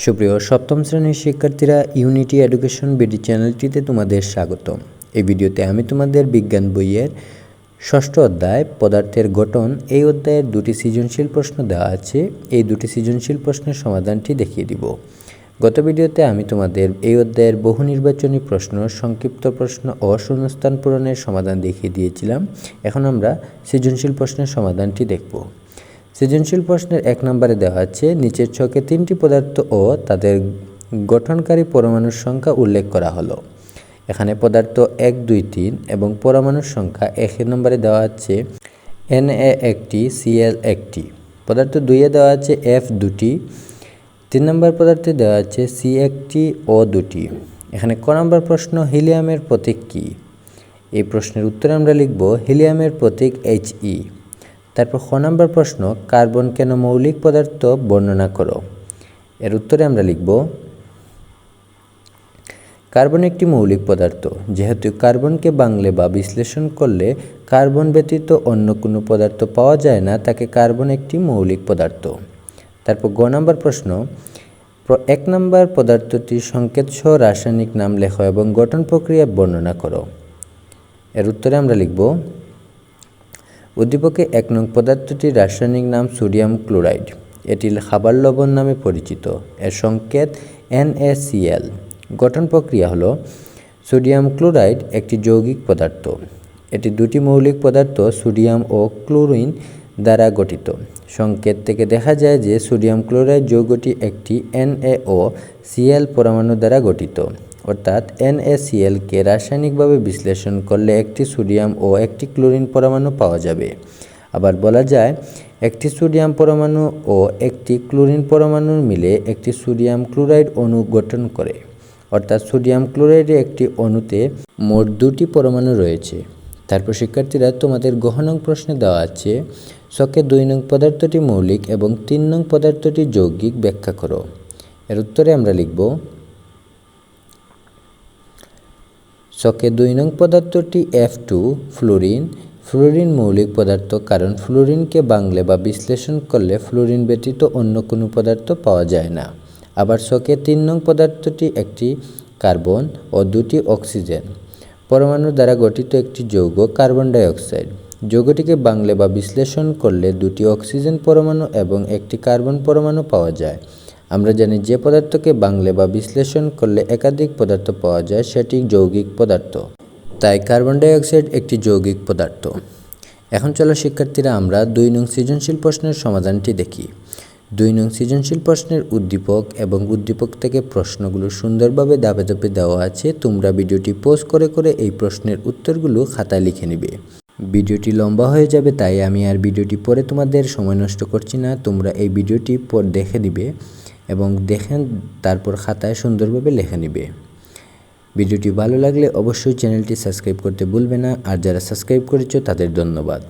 সুপ্রিয়, সপ্তম শ্রেণির শিক্ষার্থীরা ইউনিটি এডুকেশন বিডি চ্যানেলটিতে তোমাদের স্বাগতম। এই ভিডিওতে আমি তোমাদের বিজ্ঞান বইয়ের ষষ্ঠ অধ্যায় পদার্থের গঠন, এই অধ্যায়ের দুটি সৃজনশীল প্রশ্ন দেওয়া আছে। এই দুটি সৃজনশীল প্রশ্নের সমাধানটি দেখিয়ে দিব। গত ভিডিওতে আমি তোমাদের এই অধ্যায়ের বহু নির্বাচনী প্রশ্ন, সংক্ষিপ্ত প্রশ্ন ও শূন্যস্থান পূরণের সমাধান দেখিয়ে দিয়েছিলাম। এখন আমরা সৃজনশীল প্রশ্নের সমাধানটি দেখব। সৃজনশীল প্রশ্নের এক নম্বরে দেওয়া আছে নিচের ছকে তিনটি পদার্থ ও তাদের গঠনকারী পরমাণুর সংখ্যা উল্লেখ করা হলো। এখানে পদার্থ এক, দুই, তিন এবং পরমাণুর সংখ্যা এক নম্বরে দেওয়া আছে এন এ একটি সিএল একটি। পদার্থ দুইয়ে দেওয়া আছে এফ দুটি। তিন নম্বর পদার্থে দেওয়া আছে সি একটি ও দুটি। এখানে ক নম্বর প্রশ্ন, হিলিয়ামের প্রতীক কী? এই প্রশ্নের উত্তরে আমরা লিখব, হিলিয়ামের প্রতীক এইচ ই তারপর খ নম্বর প্রশ্ন, কার্বন কেন মৌলিক পদার্থ বর্ণনা করো? এর উত্তরে আমরা লিখব, কার্বন একটি মৌলিক পদার্থ, যেহেতু কার্বনকে বাংলে বা বিশ্লেষণ করলে কার্বন ব্যতীত অন্য কোনো পদার্থ পাওয়া যায় না, তাকে কার্বন একটি মৌলিক পদার্থ। তারপর গ নম্বর প্রশ্ন এক নম্বর পদার্থটির সংকেতসহ রাসায়নিক নাম লেখো এবং গঠন প্রক্রিয়া বর্ণনা করো। এর উত্তরে আমরা লিখব উদ্দীপকে এক নং পদার্থটির রাসায়নিক নাম সোডিয়াম ক্লোরাইড। এটি খাবার লবণ নামে পরিচিত। এর সংকেত NaCl গঠন প্রক্রিয়া হলো, সোডিয়াম ক্লোরাইড একটি যৌগিক পদার্থ। এটি দুটি মৌলিক পদার্থ, সোডিয়াম ও ক্লোরিন, দ্বারা গঠিত। সংকেত থেকে দেখা যায় যে সোডিয়াম ক্লোরাইড যৌগটি একটি NaO Cl পরমাণু দ্বারা গঠিত। অর্থাৎ NaCl কে রাসায়নিকভাবে বিশ্লেষণ করলে একটি সোডিয়াম ও একটি ক্লোরিন পরমাণু পাওয়া যাবে। আবার বলা যায়, একটি সোডিয়াম পরমাণু ও একটি ক্লোরিন পরমাণু মিলে একটি সোডিয়াম ক্লোরাইড অণু গঠন করে। অর্থাৎ সোডিয়াম ক্লোরাইডে একটি অণুতে মোট দুটি পরমাণু রয়েছে। তারপর শিক্ষার্থীরা, তোমাদের গহনং প্রশ্নে দেওয়া আছে শকে দুই নং পদার্থটি মৌলিক এবং তিন নং পদার্থটি যৌগিক ব্যাখ্যা করো। এর উত্তরে আমরা লিখব শকে দুই নং পদার্থটি এফ টু ফ্লোরিন ফ্লোরিন মৌলিক পদার্থ, কারণ ফ্লোরিনকে বাংলে বা বিশ্লেষণ করলে ফ্লোরিন ব্যতীত অন্য কোনো পদার্থ পাওয়া যায় না। আবার শকে তিন নং পদার্থটি একটি কার্বন ও দুটি অক্সিজেন। পরমাণু দ্বারা গঠিত একটি যৌগ কার্বন ডাই অক্সাইড যৌগটিকে বাংলে বা বিশ্লেষণ করলে দুটি অক্সিজেন পরমাণু এবং একটি কার্বন পরমাণু পাওয়া যায়। আমরা জানি যে পদার্থকে বাংলে বা বিশ্লেষণ করলে একাধিক পদার্থ পাওয়া যায়, সেটি যৌগিক পদার্থ। তাই কার্বন ডাইঅক্সাইড একটি যৌগিক পদার্থ। এখন চলো শিক্ষার্থীরা আমরা দুই নং সৃজনশীল প্রশ্নের সমাধানটি দেখি। দুই নং সৃজনশীল প্রশ্নের উদ্দীপক এবং উদ্দীপক থেকে প্রশ্নগুলো সুন্দরভাবে দাবে দাবে দেওয়া আছে। তোমরা ভিডিওটি পোস্ট করে করে এই প্রশ্নের উত্তরগুলো খাতায় লিখে নিবে। ভিডিওটি লম্বা হয়ে যাবে, তাই আমি আর ভিডিওটি পরে তোমাদের সময় নষ্ট করছি না। তোমরা এই ভিডিওটি পর দেখে দিবে এবং দেখেন তারপর খাতায় সুন্দরভাবে লেখে নিবে। ভিডিওটি ভালো লাগলে অবশ্যই চ্যানেলটি সাবস্ক্রাইব করতে ভুলবে না। আর যারা সাবস্ক্রাইব করেছ তাদের ধন্যবাদ।